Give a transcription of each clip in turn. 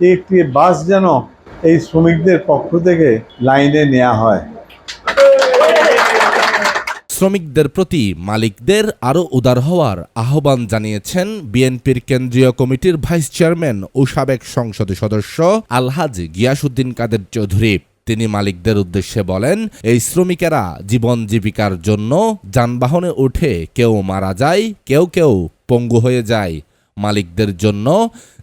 একটি বাস যেন এই শ্রমিকদের পক্ষ থেকে লাইনে নেওয়া হয়। শ্রমিকদের প্রতি মালিকদের আরও উদার হওয়ার আহ্বান জানিয়েছেন বিএনপির কেন্দ্রীয় কমিটির ভাইস চেয়ারম্যান ও সাবেক সংসদ সদস্য আলহাজ গিয়াসুদ্দিন কাদের চৌধুরী। তিনি মালিকদের উদ্দেশ্যে বলেন, এই শ্রমিকেরা জীবন জীবিকার জন্য যানবাহনে উঠে কেউ মারা যায়, কেউ কেউ পঙ্গু হয়ে যায়। মালিকদের জন্য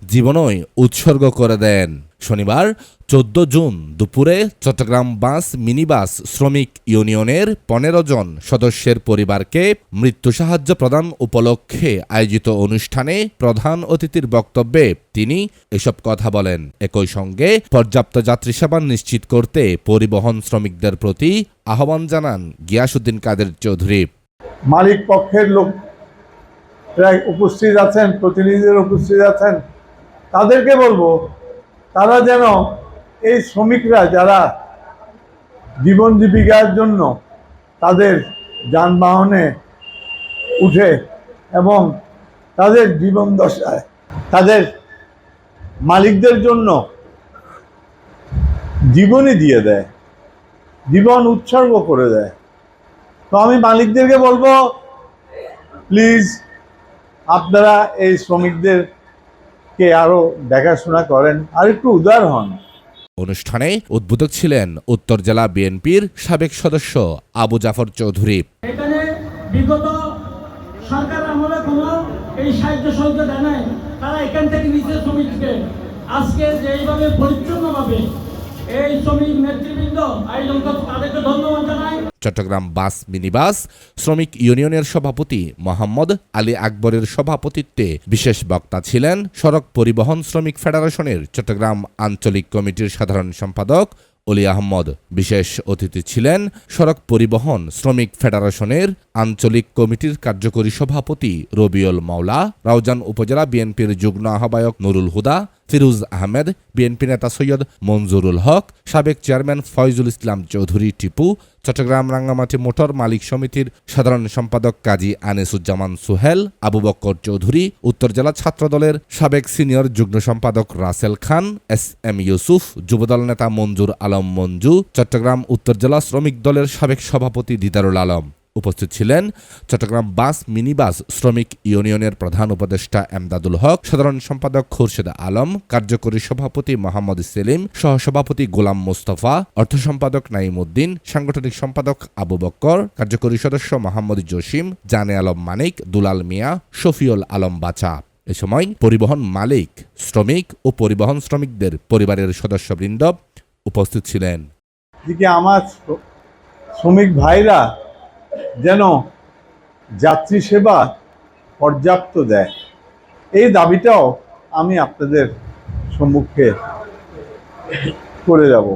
জীবনই উৎসর্গ করে দেন। শনিবার, চোদ্দ জুন দুপুরে চট্টগ্রাম বাস, মিনিবাস, শ্রমিক ইউনিয়নের পনেরো জন সদস্যের পরিবারকে মৃত্যু সাহায্য প্রদান উপলক্ষে আয়োজিত অনুষ্ঠানে প্রধান অতিথির বক্তব্যে তিনি এসব কথা বলেন। একই সঙ্গে পর্যাপ্ত যাত্রী সেবা নিশ্চিত করতে পরিবহন শ্রমিকদের প্রতি আহ্বান জানান গিয়াসুদ্দিন কাদের চৌধুরী। মালিক পক্ষের লোক প্রায় উপস্থিত আছেন, প্রতিনিধিদের উপস্থিত আছেন। তাদেরকে বলব, তারা যেন এই শ্রমিকরা যারা জীবন জীবিকার জন্য তাদের যানবাহনে উঠে এবং তাদের জীবন দশায় তাদের মালিকদের জন্য জীবনই দিয়ে দেয়, জীবন উৎসর্গ করে দেয়। তো আমি মালিকদেরকে বলব প্লিজ আপনারা এই শ্রমিকদেরকে আরও দেখাশোনা করেন। আর একটু উদার হন। অনুষ্ঠানে উদ্বোধক ছিলেন উত্তর জেলা বিএনপির সাবেক সদস্য আবু জাফর চৌধুরী। এখানে বিগত সরকার আমলে কোনো এই সাহায্য সহযোগিতা দেয় নাই। তারা এখান থেকে নিচে শ্রমিককে আজকে যে এইভাবে পরিচ্ছন্নভাবে চট্টগ্রাম বাস মিনিবাস, শ্রমিক ইউনিয়নের সভাপতি মোহাম্মদ আলী আকবরের সভাপতিত্বে বিশেষ বক্তা ছিলেন সড়ক পরিবহন শ্রমিক ফেডারেশনের চট্টগ্রাম আঞ্চলিক কমিটির সাধারণ সম্পাদক অলি আহমদ। বিশেষ অতিথি ছিলেন সড়ক পরিবহন শ্রমিক ফেডারেশনের আঞ্চলিক কমিটির কার্যকরী সভাপতি রবিউল মাওলা, রাউজান উপজেলা বিএনপির যুগ্ম আহ্বায়ক নুরুল হুদা, ফিরুজ আহমেদ, বিএনপি নেতা সৈয়দ মঞ্জুরুল হক, সাবেক চেয়ারম্যান ফয়জুল ইসলাম চৌধুরী টিপু, চট্টগ্রাম রাঙ্গামাটি মোটর মালিক সমিতির সাধারণ সম্পাদক কাজী আনিসুজ্জামান সুহেল, আবু বক্কর চৌধুরী, উত্তর জেলা ছাত্রদলের সাবেক সিনিয়র যুগ্ম সম্পাদক রাসেল খান, এস এম ইউসুফ, যুবদল নেতা মঞ্জুর আলম মঞ্জু, চট্টগ্রাম উত্তর জেলা শ্রমিক দলের সাবেক সভাপতি দিদারুল আলম। উপস্থিত ছিলেন চট্টগ্রাম বাস মিনিবাস শ্রমিক ইউনিয়নের প্রধান উপদেষ্টা এমদাদুল হক, সাধারণ সম্পাদক খুরশেদ আলম, কার্যকরী সভাপতি মোহাম্মদ সেলিম, সহসভাপতি গোলাম মোস্তফা, অর্থ সম্পাদক নাইম উদ্দিন, সাংগঠনিক সম্পাদক আবু বক্কর, কার্যকরী সদস্য মোহাম্মদ জসিম, জানে আলম মানিক, দুলাল মিয়া, শফিউল আলম বাচা। এ সময় পরিবহন মালিক, শ্রমিক ও পরিবহন শ্রমিকদের পরিবারের সদস্যবৃন্দ উপস্থিত ছিলেন। আমার শ্রমিক ভাইরা যেন যাত্রী সেবা পর্যাপ্ত দেয়। এই দাবিটাও আমি আপনাদের সম্মুখে করে যাব।